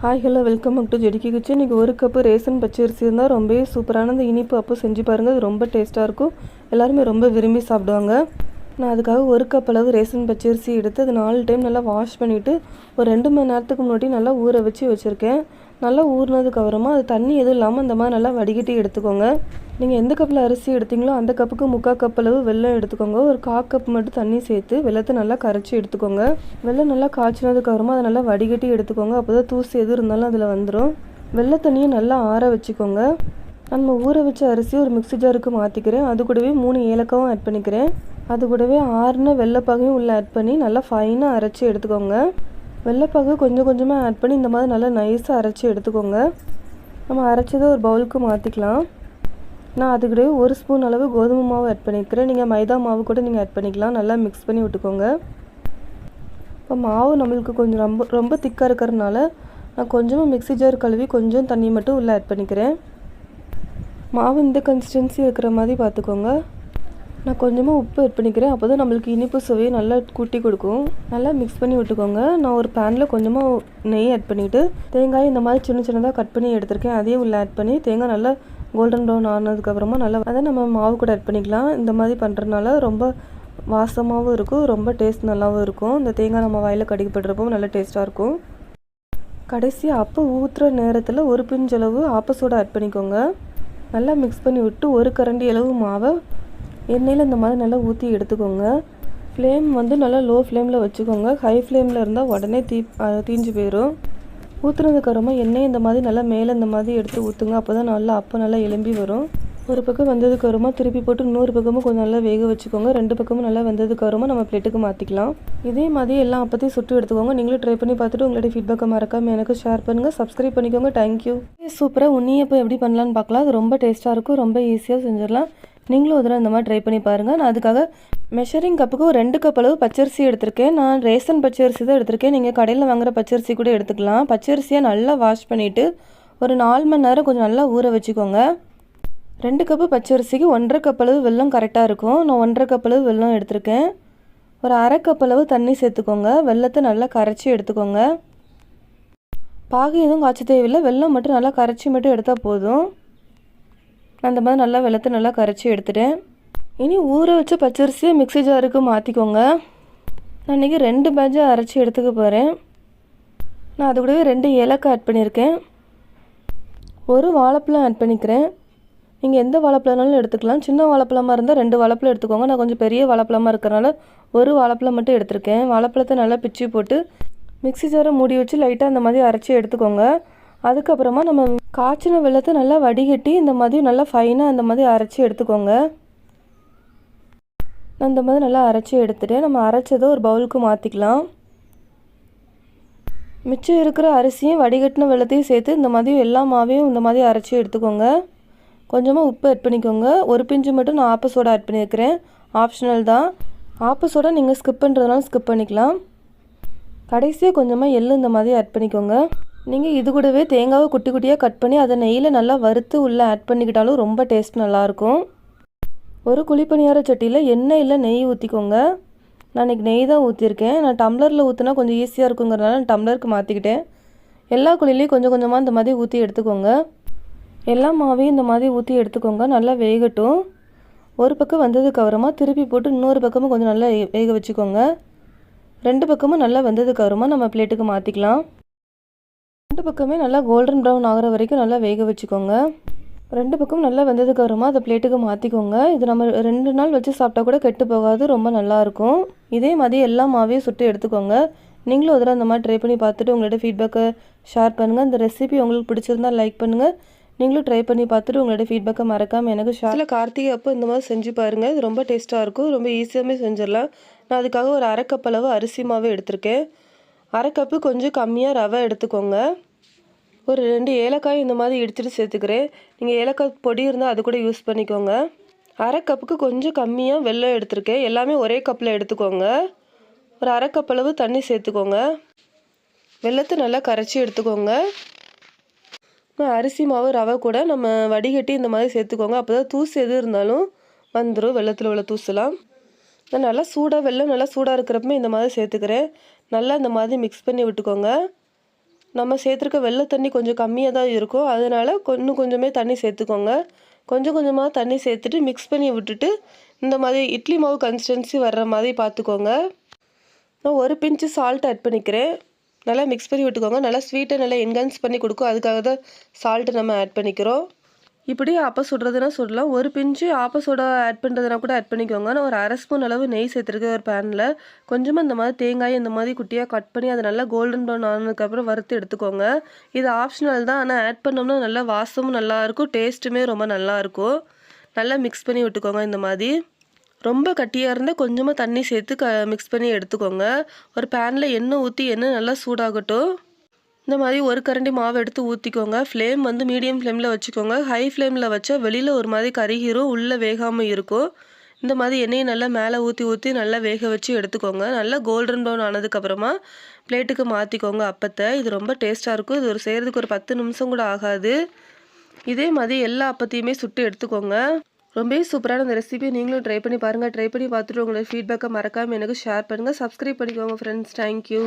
Hi hello welcome to ஜெடிக்கி kitchen இன்றைக்கி ஒரு கப்பு ரேசன் பச்சரிசி இருந்தால் ரொம்பவே சூப்பரான இந்த இனிப்பு அப்போ செஞ்சு பாருங்கள் அது ரொம்ப டேஸ்ட்டாக இருக்கும். எல்லாருமே ரொம்ப விரும்பி சாப்பிடுவாங்க. நான் அதுக்காக ஒரு கப் அளவு ரேசன் பச்சரிசி எடுத்து அது நாலு டைம் நல்லா வாஷ் பண்ணிவிட்டு ஒரு ரெண்டு மணி நேரத்துக்கு முன்னாடி நல்லா ஊற வச்சு வச்சுருக்கேன். நல்லா ஊறினதுக்கப்புறமா அது தண்ணி எதுவும் இல்லாமல் இந்த மாதிரி நல்லா வடிகட்டி எடுத்துக்கோங்க. நீங்கள் எந்த கப்பில் அரிசி எடுத்தீங்களோ அந்த கப்புக்கு முக்கால் கப் அளவு வெல்லம் எடுத்துக்கோங்க. ஒரு கா கப் மட்டும் தண்ணி சேர்த்து வெள்ளத்தை நல்லா கரைச்சி எடுத்துக்கோங்க. வெள்ளம் நல்லா காய்ச்சினதுக்கப்புறமா அதை நல்லா வடிகட்டி எடுத்துக்கோங்க. அப்போ தான் தூசி எது இருந்தாலும் அதில் வந்துடும் வெள்ளை தண்ணியை நல்லா ஆற வச்சுக்கோங்க. நம்ம ஊற வச்ச அரிசி ஒரு மிக்ஸி ஜாருக்கு மாற்றிக்கிறேன் அது கூடவே மூணு ஏலக்காவும் ஆட் பண்ணிக்கிறேன். அது கூடவே ஆறுன வெள்ளைப்பாகையும் உள்ளே ஆட் பண்ணி நல்லா ஃபைனாக அரைச்சி எடுத்துக்கோங்க. வெள்ளைப்பாகு கொஞ்சம் கொஞ்சமாக ஆட் பண்ணி இந்த மாதிரி நல்லா நைஸாக அரைச்சி எடுத்துக்கோங்க. நம்ம அரைச்சதை ஒரு பவுலுக்கு மாற்றிக்கலாம் நான் அதுக்கூடவே ஒரு ஸ்பூன் அளவு கோதுமை மாவு ஆட் பண்ணிக்கிறேன். நீங்கள் மைதா மாவு கூட நீங்கள் ஆட் பண்ணிக்கலாம். நல்லா மிக்ஸ் பண்ணி விட்டுக்கோங்க. இப்போ மாவு நம்மளுக்கு கொஞ்சம் ரொம்ப ரொம்ப திக்காக இருக்கிறதுனால நான் கொஞ்சமாக மிக்ஸி ஜார் கழுவி கொஞ்சம் தண்ணி மட்டும் உள்ளே ஆட் பண்ணிக்கிறேன். மாவு இந்த கன்சிஸ்டன்சி இருக்கிற மாதிரி பார்த்துக்கோங்க. நான் கொஞ்சமாக உப்பு ஆட் பண்ணிக்கிறேன். அப்போ தான் நம்மளுக்கு இனிப்பு சுவையை நல்லா கூட்டி கொடுக்கும். நல்லா மிக்ஸ் பண்ணி விட்டுக்கோங்க. நான் ஒரு பேனில் கொஞ்சமாக நெய் ஆட் பண்ணிவிட்டு தேங்காய் இந்த மாதிரி சின்ன சின்னதாக கட் பண்ணி எடுத்திருக்கேன். அதையும் உள்ளே ஆட் பண்ணி தேங்காய் நல்லா கோல்டன் ப்ரௌன் ஆனதுக்கப்புறமா நல்லா அதை நம்ம மாவு கூட ஆட் பண்ணிக்கலாம். இந்த மாதிரி பண்ணுறதுனால ரொம்ப வாசமாகவும் இருக்கும் ரொம்ப டேஸ்ட் நல்லாவும் இருக்கும். இந்த தேங்காய் நம்ம வாயில் கடிக்கப்படுறப்போ நல்லா டேஸ்ட்டாக இருக்கும். கடைசி அப்போ ஊற்றுற நேரத்தில் ஒரு பிஞ்சளவு ஆப்ப ஆட் பண்ணிக்கோங்க. நல்லா மிக்ஸ் பண்ணி விட்டு ஒரு கரண்டி அளவு மாவை எண்ணெயில் இந்த மாதிரி நல்லா ஊற்றி எடுத்துக்கோங்க. ஃப்ளேம் வந்து நல்லா லோ ஃப்ளேமில் வச்சுக்கோங்க ஹை ஃப்ளேமில் இருந்தால் உடனே தீ தீஞ்சு போயிடும் ஊற்றுனதுக்கப்புறமா எண்ணெய் இந்த மாதிரி நல்லா மேலே இந்த மாதிரி எடுத்து ஊற்றுங்க அப்போ தான் நல்லா அப்போ நல்லா எலும்பி வரும். ஒரு பக்கம் வந்ததுக்கப்புறமா திருப்பி போட்டு இன்னொரு பக்கமும் கொஞ்சம் நல்லா வேக வச்சுக்கோங்க. ரெண்டு பக்கமும் நல்லா வந்ததுக்கப்புறமா நம்ம பிளேட்டுக்கு மாற்றிக்கலாம் இதே மாதிரி எல்லாம் அப்பத்தையும் சுட்டு எடுத்துக்கோங்க. நீங்களும் ட்ரை பண்ணி பார்த்துட்டு உங்களுடைய ஃபீட்பேக்கை மறக்காமல் எனக்கு ஷேர் பண்ணுங்கள் சப்ஸ்கிரைப் பண்ணிக்கோங்க. தேங்க்யூ சூப்பராக உன்னியப்போ எப்படி பண்ணலான்னு பார்க்கலாம். அது ரொம்ப டேஸ்ட்டாக இருக்கும். ரொம்ப ஈஸியாக செஞ்சிடலாம். நீங்களும் ஒரு தடவை இந்த மாதிரி ட்ரை பண்ணி பாருங்கள் நான் அதுக்காக மெஷரிங் கப்புக்கு ஒரு ரெண்டு கப் அளவு பச்சரிசி எடுத்திருக்கேன். நான் ரேசன் பச்சரிசி தான் எடுத்திருக்கேன். நீங்கள் கடையில் வாங்குற பச்சரிசி கூட எடுத்துக்கலாம். பச்சரிசியை நல்லா வாஷ் பண்ணிவிட்டு ஒரு நாலு மணி நேரம் கொஞ்சம் நல்லா ஊற வச்சுக்கோங்க. ரெண்டு கப்பு பச்சரிசிக்கு ஒன்றரை கப் அளவு வெல்லம் கரெக்டாக இருக்கும். நான் ஒன்றரை கப் அளவு வெல்லம் எடுத்திருக்கேன். ஒரு அரை கப் அளவு தண்ணி சேர்த்துக்கோங்க. வெள்ளத்தை நல்லா கரைச்சி எடுத்துக்கோங்க. பாகு எதுவும் காய்ச்ச தேவையில்லை. வெல்லம் மட்டும் நல்லா கரைச்சி மட்டும் எடுத்தால் போதும். அந்த மாதிரி நல்லா வெள்ளத்தை நல்லா கரைச்சி எடுத்துட்டேன். இனி ஊற வச்ச பச்சரிசியை மிக்ஸி ஜாருக்கு மாற்றிக்கோங்க நான் இன்றைக்கி ரெண்டு பேட்சை அரைச்சி எடுத்துக்க போகிறேன் நான் அது கூடவே ரெண்டு ஏலக்காய் ஆட் பண்ணியிருக்கேன். ஒரு வாழைப்பழம் ஆட் பண்ணிக்கிறேன். நீங்கள் எந்த வாழைப்பழம்னாலும் எடுத்துக்கலாம். சின்ன வாழைப்பழமாக இருந்தால் ரெண்டு வாழைப்பழம் எடுத்துக்கோங்க. நான் கொஞ்சம் பெரிய வாழைப்பழமாக இருக்கிறனால ஒரு வாழைப்பழம் மட்டும் எடுத்திருக்கேன். வாழைப்பழத்தை நல்லா பிச்சு போட்டு மிக்ஸி ஜாரை மூடி வச்சு லைட்டாக அந்த மாதிரி அரைச்சி எடுத்துக்கோங்க. அதுக்கப்புறமா நம்ம காய்ச்சின வெள்ளத்தை நல்லா வடிகட்டி இந்த மாதிரி நல்லா ஃபைனாக அந்த மாதிரி அரைச்சி எடுத்துக்கோங்க. நான் இந்த மாதிரி நல்லா அரைச்சி எடுத்துகிட்டு நம்ம அரைச்சதை ஒரு பவுலுக்கு மாற்றிக்கலாம் மிச்சம் இருக்கிற அரிசியும் வடிகட்டின வெள்ளத்தையும் சேர்த்து இந்த மாதிரி எல்லா மாவையும் இந்த மாதிரி அரைச்சி எடுத்துக்கோங்க. கொஞ்சமாக உப்பு ஆட் பண்ணிக்கோங்க. ஒரு பிஞ்சு மட்டும் நான் ஆப்ப சோடா ஆட் பண்ணியிருக்கிறேன். ஆப்ஷனல் தான். ஆப்ப சோடா நீங்கள் ஸ்கிப் பண்ணுறதுனால ஸ்கிப் பண்ணிக்கலாம். கடைசியாக கொஞ்சமாக எள்ளு இந்த மாதிரி ஆட் பண்ணிக்கோங்க. நீங்கள் இது கூடவே தேங்காவை குட்டி குட்டியாக கட் பண்ணி அதை நெய்யில் நல்லா வறுத்து உள்ளே ஆட் பண்ணிக்கிட்டாலும் ரொம்ப டேஸ்ட் நல்லாயிருக்கும் ஒரு குழிப்பணியார சட்டியில் எண்ணெய் இல்லை நெய் ஊற்றிக்கோங்க நான் இன்றைக்கி நெய் தான் ஊற்றிருக்கேன் நான் டம்ளரில் ஊற்றினா கொஞ்சம் ஈஸியாக இருக்குங்கிறனால நான் டம்ளருக்கு மாற்றிக்கிட்டேன் எல்லா குழிலையும் கொஞ்சம் கொஞ்சமாக இந்த மாதிரி ஊற்றி எடுத்துக்கோங்க. எல்லா மாவையும் இந்த மாதிரி ஊற்றி எடுத்துக்கோங்க. நல்லா வேகட்டும். ஒரு பக்கம் வந்ததுக்கு அப்புறமா திருப்பி போட்டு இன்னொரு பக்கமும் கொஞ்சம் நல்லா வேக வச்சுக்கோங்க. ரெண்டு பக்கமும் நல்லா வந்ததுக்கப்புறமா நம்ம பிளேட்டுக்கு மாற்றிக்கலாம் ரெண்டு பக்கமே நல்லா கோல்டன் ப்ரௌன் ஆகிற வரைக்கும் நல்லா வேக வச்சுக்கோங்க. ரெண்டு பக்கம் நல்லா வெந்ததுக்கு அப்புறமா அதை பிளேட்டுக்கு மாற்றிக்கோங்க இது நம்ம ரெண்டு நாள் வச்சு சாப்பிட்டா கூட கெட்டு போகாது ரொம்ப நல்லாயிருக்கும் இதே மாதிரி எல்லா மாவையும் சுட்டு எடுத்துக்கோங்க. நீங்களும் அதில் அந்த மாதிரி ட்ரை பண்ணி பார்த்துட்டு உங்களோட ஃபீட்பேக்கை ஷேர் பண்ணுங்கள் இந்த ரெசிபி உங்களுக்கு பிடிச்சிருந்தா லைக் பண்ணுங்கள் நீங்களும் ட்ரை பண்ணி பார்த்துட்டு உங்களோட ஃபீட்பேக்கை மறக்காமல் எனக்கு ஷேர் கார்த்திகை அப்போ இந்த மாதிரி செஞ்சு பாருங்கள் இது ரொம்ப டேஸ்ட்டாக இருக்கும். ரொம்ப ஈஸியாகவே செஞ்சிடலாம். நான் அதுக்காக ஒரு அரை கப் அளவு அரிசி மாவு எடுத்திருக்கேன். அரை கப்பு கொஞ்சம் கம்மியாக ரவை எடுத்துக்கோங்க. ஒரு ரெண்டு ஏலக்காய் இந்த மாதிரி இடிச்சிட்டு சேர்த்துக்கிறேன். நீங்கள் ஏலக்காய் பொடி இருந்தால் அது கூட யூஸ் பண்ணிக்கோங்க. அரை கப்புக்கு கொஞ்சம் கம்மியாக வெல்லம் எடுத்திருக்கேன். எல்லாமே ஒரே கப்பில் எடுத்துக்கோங்க. ஒரு அரை கப் அளவு தண்ணி சேர்த்துக்கோங்க. வெள்ளத்தை நல்லா கரைச்சி எடுத்துக்கோங்க. அரிசி மாவு ரவை கூட நம்ம வடிகட்டி இந்த மாதிரி சேர்த்துக்கோங்க. அப்போ தான் தூசு எது இருந்தாலும் வந்துடும் வெள்ளத்தில் உள்ள தூசுலாம் நான் நல்லா சூடாக வெள்ளம் நல்லா சூடாக இருக்கிறப்பமே இந்த மாதிரி சேர்த்துக்கிறேன். நல்லா இந்த மாதிரி மிக்ஸ் பண்ணி விட்டுக்கோங்க. நம்ம சேர்த்துருக்க வெள்ளை தண்ணி கொஞ்சம் கம்மியாக தான் இருக்கும். அதனால் இன்னும் கொஞ்சமே தண்ணி சேர்த்துக்கோங்க. கொஞ்சம் கொஞ்சமாக தண்ணி சேர்த்துட்டு மிக்ஸ் பண்ணி விட்டுட்டு இந்த மாதிரி இட்லி மாவு கன்சிஸ்டன்சி வர்ற மாதிரி பார்த்துக்கோங்க. நான் ஒரு பிஞ்சு சால்ட் ஆட் பண்ணிக்கிறேன். நல்லா மிக்ஸ் பண்ணி விட்டுக்கோங்க. நல்லா ஸ்வீட்டை நல்லா என்ஹான்ஸ் பண்ணி கொடுக்கும். அதுக்காக தான் சால்ட்டு நம்ம ஆட் பண்ணிக்கிறோம். இப்படி அப்போ சுடுறதுனா சுடலாம். ஒரு பிஞ்சு ஆப்ப சோடா ஆட் பண்ணுறதுனா கூட ஆட் பண்ணிக்கோங்க. நான் ஒரு அரை ஸ்பூன் அளவு நெய் சேர்த்துருக்கேன் ஒரு பேனில் கொஞ்சமாக இந்த மாதிரி தேங்காய் இந்த மாதிரி குட்டியாக கட் பண்ணி அதை நல்லா கோல்டன் ப்ரௌன் ஆனதுக்கப்புறம் வறுத்து எடுத்துக்கோங்க. இது ஆப்ஷனல் தான். ஆனால் ஆட் பண்ணோம்னா நல்லா வாசமும் நல்லாயிருக்கும் டேஸ்ட்டுமே ரொம்ப நல்லாயிருக்கும் நல்லா மிக்ஸ் பண்ணி விட்டுக்கோங்க இந்த மாதிரி. ரொம்ப கட்டியாக இருந்தால் கொஞ்சமாக தண்ணி சேர்த்து க மிக்ஸ் பண்ணி எடுத்துக்கோங்க. ஒரு பேனில் எண்ணெய் ஊற்றி எண்ணெய் நல்லா சூடாகட்டும். இந்த மாதிரி ஒரு கரண்டி மாவு எடுத்து ஊற்றிக்கோங்க ஃப்ளேம் வந்து மீடியம் ஃப்ளேமில் வச்சுக்கோங்க. ஹை ஃப்ளேமில் வச்சா வெளியில் ஒரு மாதிரி கருகிரும் உள்ளே வேகாமல் இருக்கும். இந்த மாதிரி எண்ணெயை நல்லா மேலே ஊற்றி ஊற்றி நல்லா வேக வச்சு எடுத்துக்கோங்க. நல்லா கோல்டன் ப்ரௌன் ஆனதுக்கப்புறமா பிளேட்டுக்கு மாற்றிக்கோங்க அப்பத்தை. இது ரொம்ப டேஸ்ட்டாக இருக்கும். இது ஒரு செய்கிறதுக்கு ஒரு பத்து நிமிஷம் கூட ஆகாது. இதே மாதிரி எல்லா அப்பத்தையுமே சுட்டு எடுத்துக்கோங்க. ரொம்பவே சூப்பரான இந்த ரெசிபியை நீங்களும் ட்ரை பண்ணி பாருங்கள் ட்ரை பண்ணி பார்த்துட்டு உங்களோட ஃபீட்பேக்கை மறக்காமல் எனக்கு ஷேர் பண்ணுங்கள் சப்ஸ்கிரைப் பண்ணிக்கோங்க ஃப்ரெண்ட்ஸ் தேங்க்யூ